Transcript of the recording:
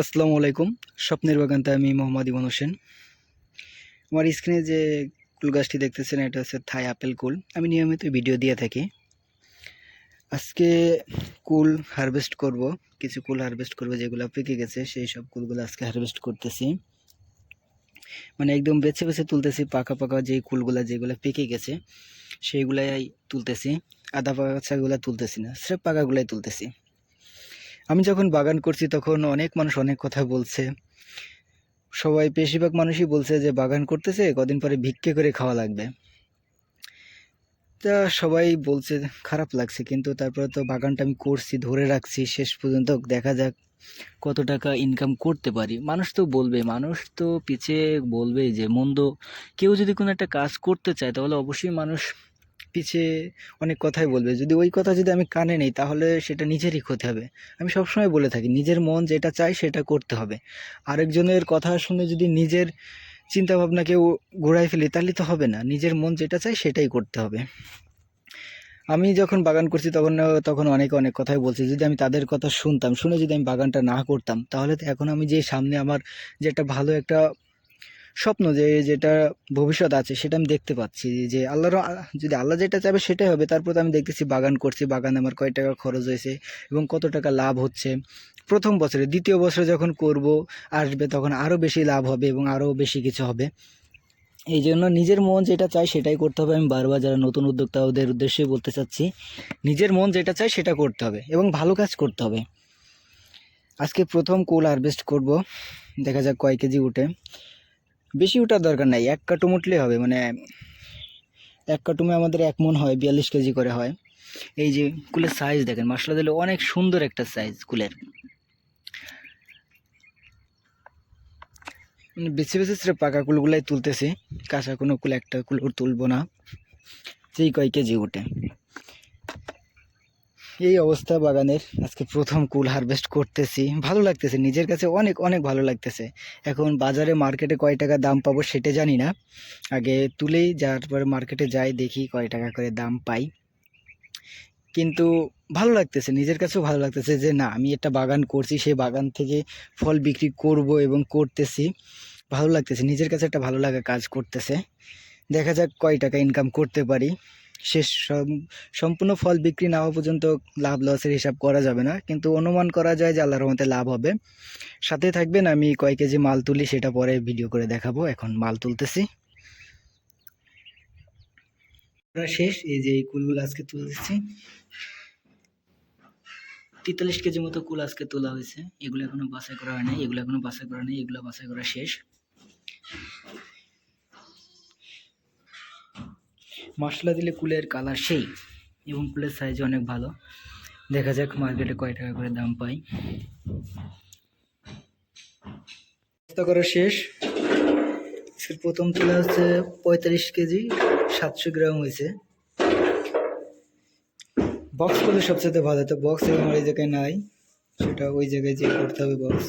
আসসালামু আলাইকুম। স্বপ্নের বাগানতে আমি মোহাম্মদ ইমন হোসেন। আমার স্ক্রিনে যে কুল গাছটি দেখতেছেন, এটা হচ্ছে থাই আপেল কুল। আমি নিয়মিত ভিডিও দিয়ে থাকি। আজকে কুল হারভেস্ট করব। কিছু কুল হারভেস্ট করব যেগুলো পেকে গেছে, সেই সব কুলগুলো আজকে হারভেস্ট করতেছি। মানে একদম বেছে বেছে তুলতেছি, পাকা পাকা যে কুলগুলা যেগুলো পেকে গেছে, সেইগুলাই তুলতেছি। আদা পাকাগুলো তুলতেছি না, স্রেফ পাকাগুলাই তুলতেছি। আমি যখন বাগান করছি তখন অনেক মানুষ অনেক কথা বলছে। সবাই বেশিরভাগ মানুষই বলছে যে, বাগান করতেছে, কদিন পরে ভিক্ষে করে খাওয়া লাগবে। তা সবাই বলছে, খারাপ লাগছে, কিন্তু তারপরে তো বাগানটা আমি করছি, ধরে রাখছি, শেষ পর্যন্ত দেখা যাক কত টাকা ইনকাম করতে পারি। মানুষ তো বলবে মানুষ তো পিছিয়ে বলবে যে, মন্দ কেউ যদি কোনো একটা কাজ করতে চায়, তাহলে অবশ্যই মানুষ পিছিয়ে অনেক কথাই বলবে। যদি ওই কথা যদি আমি কানে নেই, তাহলে সেটা নিজেরই ক্ষতি হবে। আমি সবসময় বলে থাকি, নিজের মন যেটা চাই সেটা করতে হবে। আরেকজনের কথা শুনে যদি নিজের চিন্তা ভাবনাকেও ঘোরাই ফেলি, তাহলে তো হবে না। নিজের মন যেটা চাই সেটাই করতে হবে। আমি যখন বাগান করছি, তখন তখন অনেকে অনেক কথাই বলছে, যদি আমি তাদের কথা শুনতাম, শুনে যদি আমি বাগানটা না করতাম, তাহলে তো এখন আমি যে সামনে আমার যে একটা ভালো একটা স্বপ্ন যে যেটা ভবিষ্যৎ আছে সেটা আমি দেখতে পাচ্ছি যে আল্লাহর যদি আল্লাহ যেটা চাবে সেটাই হবে। তারপর তো আমি দেখতেছি বাগান করছি, বাগানে আমার কয় টাকা খরচ হয়েছে এবং কত টাকা লাভ হচ্ছে। প্রথম বছরে, দ্বিতীয় বছরে যখন করব, আসবে তখন আরও বেশি লাভ হবে এবং আরও বেশি কিছু হবে। এই জন্য নিজের মন যেটা চায় সেটাই করতে হবে। আমি বারবার যারা নতুন উদ্যোক্তা, ওদের উদ্দেশ্যে বলতে চাচ্ছি, নিজের মন যেটা চায় সেটা করতে হবে এবং ভালো কাজ করতে হবে। আজকে প্রথম কুল হারভেস্ট করব। দেখা যাক কয় কেজি উঠে। বেশি ওঠার দরকার নাই। এক কাটুম উঠলেই হবে মানে এক কাটুমে আমাদের এক মন হয়, বিয়াল্লিশ কেজি করে হয়। এই যে কুলের সাইজ দেখেন মশলা দিলে অনেক সুন্দর একটা সাইজ কুলের। বেছে বেছে সেটা পাকা কুলগুলাই তুলতেছি, কাঁচা কোনো কুল একটা কুল তুলবো না সেই কয় কেজি উঠে। এই অবস্থা বাগানের। আজকে প্রথম কুল হারভেস্ট করতেছি। ভালো লাগতেছে, নিজের কাছে অনেক অনেক ভালো লাগতেছে। এখন বাজারে মার্কেটে কয় টাকা দাম পাবো সেটা জানি না। আগে তুলেই যাওয়ার পরে মার্কেটে যাই, দেখি কয় টাকা করে দাম পাই। কিন্তু ভালো লাগতেছে, নিজের কাছেও ভালো লাগতেছে যে না, আমি একটা বাগান করছি, সেই বাগান থেকে ফল বিক্রি করব এবং করতেছি। ভালো লাগতেছে, নিজের কাছে একটা ভালো লাগা কাজ করতেছে। দেখা যাক কয় টাকা ইনকাম করতে পারি। শেষ সম্পূর্ণ ফল বিক্রি না হওয়া পর্যন্ত লাভ লসের হিসাব করা যাবে না। কিন্তু অনুমান করা যায় যে আল্লাহর রহমতে লাভ হবে। সাথে থাকবেন, আমি কয় কেজি মাল তুলি সেটা পরে ভিডিও করে দেখাবো। এখন মাল তুলতেছি। শেষ, এই যে এই কুলগুলো আজকে তুলতেছি। তেতাল্লিশ কেজি মতো কুল আজকে তোলা হয়েছে। এগুলো এখনও বাছাই করা হয় নাই, এগুলো এখনও বাছাই করা নেই, এগুলো বাছাই করা শেষ। মশলা দিলে কুলের কালার সেই এবং কুলের সাইজ অনেক ভালো। দেখা যাক মার্কেটে কয় টাকা করে দাম পাই। করা শেষ। প্রথম তোলা হচ্ছে পঁয়তাল্লিশ কেজি, সাতশো গ্রাম হয়েছে। বক্স করলে সবচেয়ে ভালো। তো বক্স আমার এই জায়গায় নাই, সেটা ওই জায়গায় যেয়ে করতে হবে বক্স